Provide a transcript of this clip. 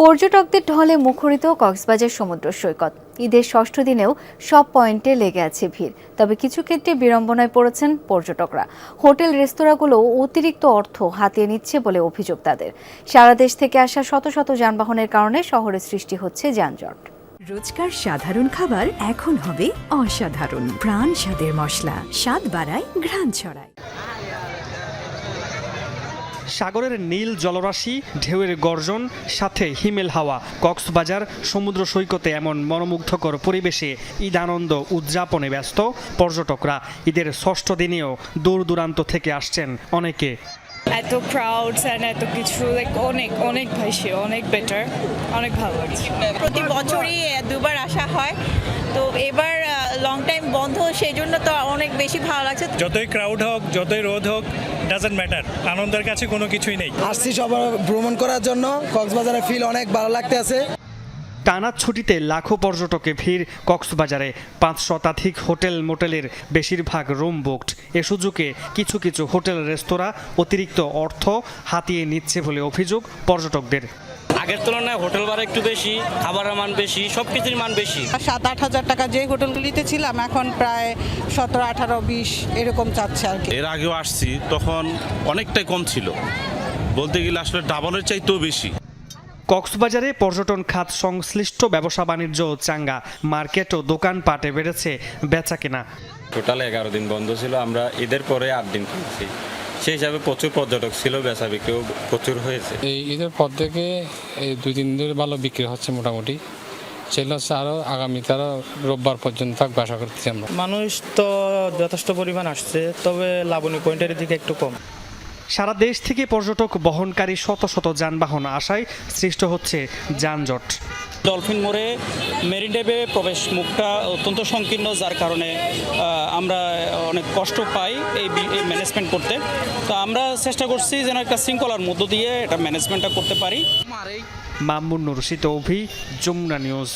পর্যটকদের ঢলে মুখরিত কক্সবাজার সমুদ্র সৈকত। ঈদের ষষ্ঠ দিনেও সব পয়েন্টে লেগে আছে ভিড়। তবে কিছু ক্ষেত্রে বিড়ম্বনায় পড়েছেন পর্যটকরা। হোটেল, রেস্তোরাঁগুলো অতিরিক্ত অর্থ হাতিয়ে নিচ্ছে বলে অভিযোগ তাদের। সারা দেশ থেকে আসা শত শত যানবাহনের কারণে শহরে সৃষ্টি হচ্ছে যানজট। রোজকার সাধারণ খাবার এখন হবে অসাধারণ। প্রাণ স্বাদের মশলা, স্বাদ বাড়ায় ঘ্রাণ ছড়ায়। সাগরের নীল জলরাশি ঢেউয়ের গর্জন সাথে হিমেল হাওয়া। কক্সবাজার সমুদ্র সৈকতে এমন মনোমুগ্ধকর পরিবেশে ঈদ আনন্দ উদযাপনে ব্যস্ত পর্যটকরা। ঈদের ষষ্ঠ দিনেও দূর দূরান্ত থেকে আসছেন অনেকে। এত ক্রাউডস অ্যান্ড এত কিছু লাইক অনেক অনেক বেশি অনেক বেটার অনেক ভালো লাগছে। প্রতি বছরই দুবার আসা হয়। তো এবার লং টাইম বন্ধ সেই জন্য তো অনেক বেশি ভালো লাগছে। যতই ক্রাউড হোক যতই রোদ হোক ডাজেন্ট ম্যাটার আনন্দের কাছে কোনো কিছুই নেই। আসছি সবার ভ্রমণ করার জন্য। কক্সবাজারের ফিল অনেক ভালো লাগতে আছে টানা ছুটিতে লাখো পর্যটকে ভিড় কক্সবাজারে। পাঁচ শতাধিক হোটেল মোটেলের বেশিরভাগ রুম বুকড এ সুযোগে কিছু কিছু হোটেল রেস্তোরাঁ অতিরিক্ত অর্থ হাতিয়ে নিচ্ছে বলে অভিযোগ পর্যটকদের। আগের তুলনায় হোটেল ভাড়া একটু বেশি খাবারের মান বেশি সব কিছুর মান বেশি। সাত আট হাজার টাকা যে হোটেলগুলিতে ছিলাম এখন প্রায় সতেরো আঠারো বিশ এরকম চাচ্ছে আর কি। এর আগেও আসছি তখন অনেকটাই কম ছিল। বলতে গেলে আসলে ডাবলের চাইতেও বেশি। কক্সবাজারে পর্যটন খাত সংশ্লিষ্ট ব্যবসা বাণিজ্য চাঙ্গা মার্কেট ও দোকানপাটে বেড়েছে বেচা কেনা। টোটাল এগারো দিন বন্ধ ছিল আমরা ঈদের পরে আট দিন কিনছি। সেই হিসাবে প্রচুর পর্যটক ছিল বেচা বিক্রিও প্রচুর হয়েছে। এই ঈদের পর থেকে এই দুই তিন ধরে ভালো বিক্রি হচ্ছে মোটামুটি। সেগুলো হচ্ছে আরও আগামীতে আরও রোববার পর্যন্ত থাকবে আশা করতেছি আমরা। মানুষ তো যথেষ্ট পরিমাণ আসছে তবে লাবণী পয়েন্টের দিকে একটু কম। সারা দেশ থেকে পর্যটক বহনকারী শত শত যানবাহন আসায় সৃষ্ট হচ্ছে যানজট। ডলফিন মোড়ে মেরিন ডেবে প্রবেশ মুখটা অত্যন্ত সংকীর্ণ, যার কারণে আমরা অনেক কষ্ট পাই এই ম্যানেজমেন্ট করতে। তো আমরা চেষ্টা করছি যেন একটা শৃঙ্খলার মধ্য দিয়ে এটা ম্যানেজমেন্টটা করতে পারি। মামুন নুর শীত অভি, যমুনা নিউজ।